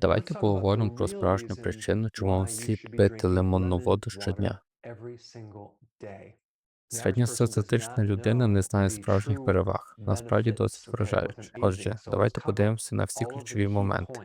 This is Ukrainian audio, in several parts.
Давайте поговоримо про справжню причину, чому вам слід пити лимонну воду щодня. Середньостатистична людина не знає справжніх переваг. Насправді досить вражаюче. Отже, давайте подивимося на всі ключові моменти.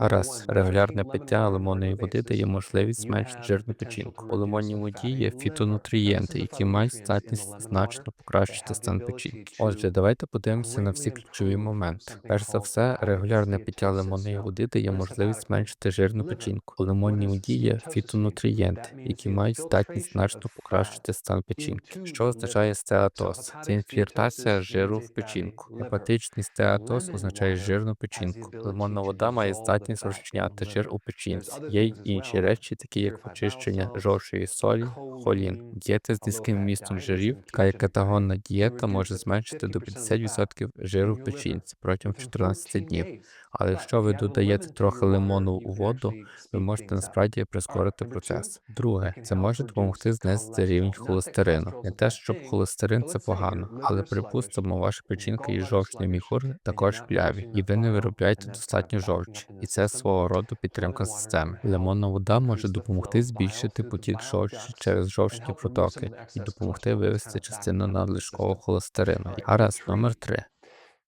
Раз регулярне пиття лимонної води дає можливість зменшити жирну печінку. У лимонній воді є фітонутрієнти, які мають здатність значно покращити стан печінки. Отже, давайте подивимося на всі ключові моменти. Перш за все, регулярне пиття лимонної води дає можливість зменшити жирну печінку. У лимонній воді є фітонутрієнти, які мають здатність значно покращити стан печінки. Що означає стеатоз? Це інфільтрація жиру в печінку. Гепатичний стеатоз означає жирну печінку. Лимонна вода має здатність придатні зрощення тежир у печінці. Є й інші речі, такі як очищення жовчої солі, холін. Дієта з низьким містом жирів, така як катагонна дієта, може зменшити до 50% жиру в печінці протягом 14 днів. Але якщо ви додаєте трохи лимону у воду, ви можете насправді прискорити процес. Друге, це може допомогти знизити рівень холестерину. Не те, щоб холестерин це погано, але припустимо, ваша печінка і жовчний міхур також пляві, і ви не виробляєте достатньо жовчі. І це це свого роду підтримка системи. Лимонна вода може допомогти збільшити потік жовчі через жовчні протоки і допомогти вивести частину надлишкового холестерину. Гаразд номер 3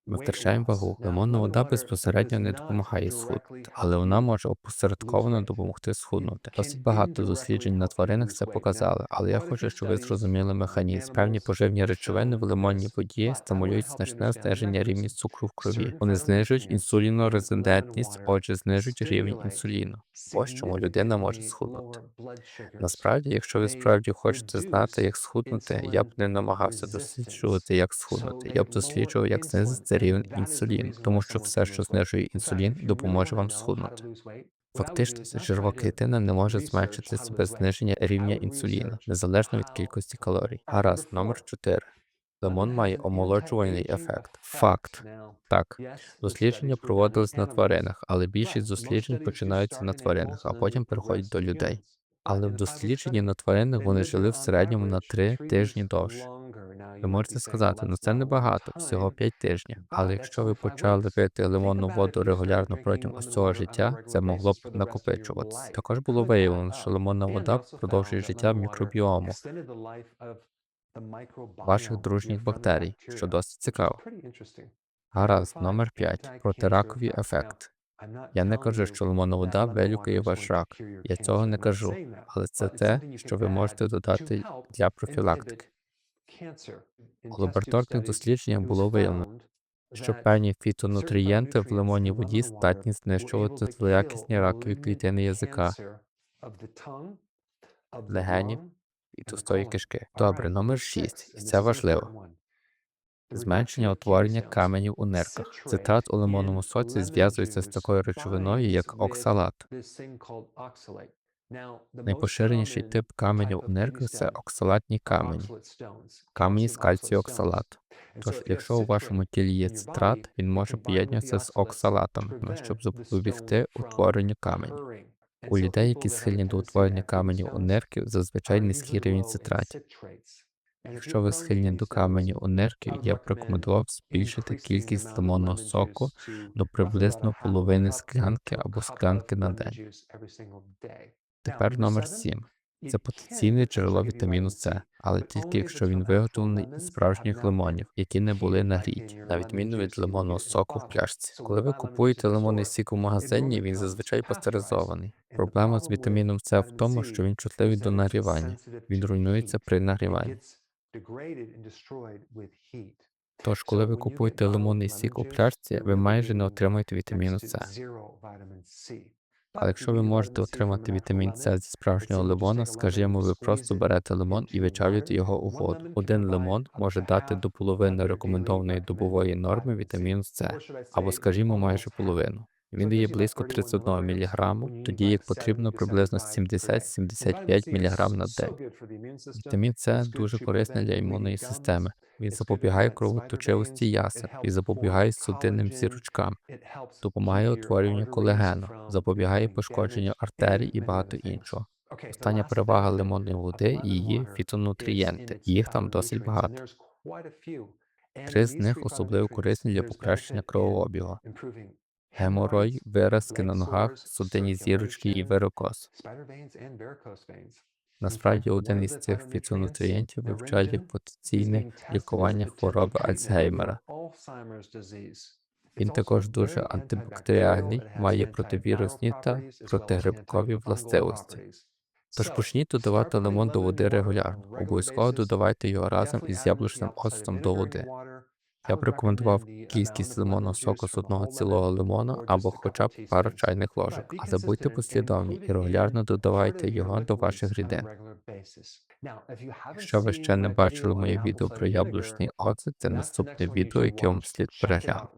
ми втрачаємо вагу. Лимонна вода безпосередньо не допомагає схуднути, але вона може опосередковано допомогти схуднути. Досить багато досліджень на тваринах це показали, але я хочу, щоб ви зрозуміли механізм. Певні поживні речовини в лимонній воді стимулюють значне зниження рівня цукру в крові. Вони знижують інсулінорезидентність, отже, знижують рівень інсуліну. Ось чому людина може схуднути. Насправді, якщо ви справді хочете знати, як схуднути, я б не намагався досліджувати, як схуднути. Я б досліджував, як знизити це рівень інсулін, тому що все, що знижує інсулін, допоможе вам схуднути. Фактично, жирова клітина не може зменшитися без зниження рівня інсуліну, незалежно від кількості калорій. Гаразд, номер 4. Лимон має омолоджувальний ефект. Факт так, дослідження проводились на тваринах, але більшість досліджень починаються на тваринах, а потім переходять до людей але в дослідженні на тваринах вони жили в середньому на три тижні довше. Ви можете сказати, ну це небагато, всього 5 тижнів. Але якщо ви почали пити лимонну воду регулярно протягом усього життя, це могло б накопичуватися. Також було виявлено, що лимонна вода продовжує життя мікробіому ваших дружніх бактерій, що досить цікаво. Гаразд, номер 5. протираковий ефект. Я не кажу, що лимонова вилікує ваш рак. Я цього не кажу, але це те, що ви можете додати для профілактики. У лабораторних дослідженнях було виявлено, що певні фітонутрієнти в лимонній воді здатні знищувати злоякісні ракові клітини язика, легенів і тустої кишки. Добре, номер 6. і це важливо зменшення утворення каменів у нирках. Цитрат у лимонному соці зв'язується з такою речовиною, як оксалат. Найпоширеніший тип каменів у нирках це оксалатні камені, камені з кальцію оксалат. Тож, якщо у вашому тілі є цитрат, він може поєднуватися з оксалатами, ну, щоб запобігти утворенню каменів. У людей, які схильні до утворення каменів у нирків, зазвичай низький рівень цитратів. Якщо ви схильні до каменю у нирки, я б рекомендував збільшити кількість лимонного соку до приблизно половини склянки або склянки на день. Тепер номер сім Це потенційне джерело вітаміну С, але тільки якщо він виготовлений із справжніх лимонів, які не були нагріті, на відміну від лимонного соку в пляшці. Коли ви купуєте лимонний сік у магазині, він зазвичай пастеризований. Проблема з вітаміном С в тому, що він чутливий до нагрівання, він руйнується при нагріванні. Тож, коли ви купуєте лимонний сік у пляшці, ви майже не отримуєте вітаміну С. Але якщо ви можете отримати вітамін С зі справжнього лимона, скажімо, ви просто берете лимон і вичавлюєте його у воду. Один лимон може дати до половини рекомендованої добової норми вітаміну С, або, скажімо, майже половину. Він дає близько 31 мг, тоді як потрібно приблизно 70-75 мг на день. Вітамін С дуже корисний для імунної системи. Він запобігає кровоточивості ясен і запобігає судинним зірочкам, допомагає утворюванню колагену, запобігає пошкодженню артерій і багато іншого. Остання перевага лимонної води – її фітонутрієнти. Їх там досить багато. Три з них особливо корисні для покращення кровообігу. Геморой, виразки на ногах, судинні зірочки і veins. Насправді, один із цих фітонутрієнтів вивчає потенційне лікування хвороби Альцгеймера. Він також дуже антибактеріальний, має противірусні та протигрибкові властивості. Тож почніть додавати лимон до води регулярно. Обов'язково додавайте його разом із яблучним оцтом до води. Я б рекомендував кількість лимонного соку з одного цілого or або хоча б пару чайних ложок, але будьте послідовні і регулярно додавайте його до ваших рідин. Якщо ви ще не бачили моє відео про яблучний оцет, це наступне відео, яке вам слід переглянути.